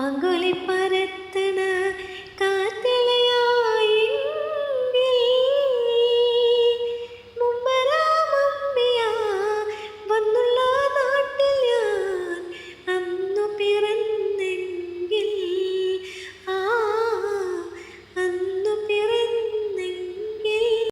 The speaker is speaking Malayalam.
മാങ്കുലിപ്പ